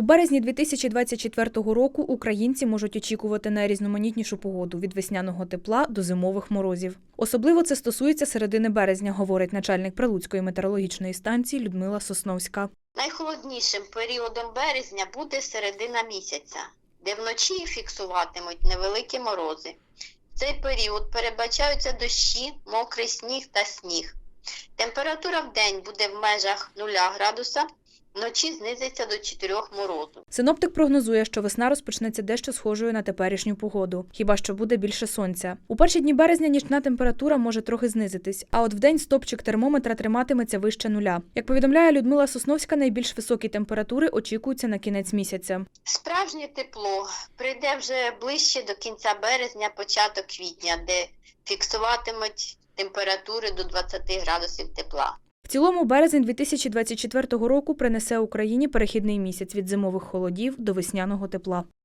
У березні 2024 року українці можуть очікувати найрізноманітнішу погоду від весняного тепла до зимових морозів. Особливо це стосується середини березня, говорить начальник Прилуцької метеорологічної станції Людмила Сосновська. Найхолоднішим періодом березня буде середина місяця, де вночі фіксуватимуть невеликі морози. В цей період передбачаються дощі, мокрий сніг та сніг. Температура в день буде в межах 0 градуса, вночі знизиться до 4 морозу. Синоптик прогнозує, що весна розпочнеться дещо схожою на теперішню погоду, хіба що буде більше сонця. У перші дні березня нічна температура може трохи знизитись, а от вдень стопчик термометра триматиметься вище нуля. Як повідомляє Людмила Сосновська, найбільш високі температури очікуються на кінець місяця. Справжнє тепло прийде вже ближче до кінця березня, початок квітня, де фіксуватимуть температури до 20 градусів тепла. Цілому березень 2024 року принесе Україні перехідний місяць від зимових холодів до весняного тепла.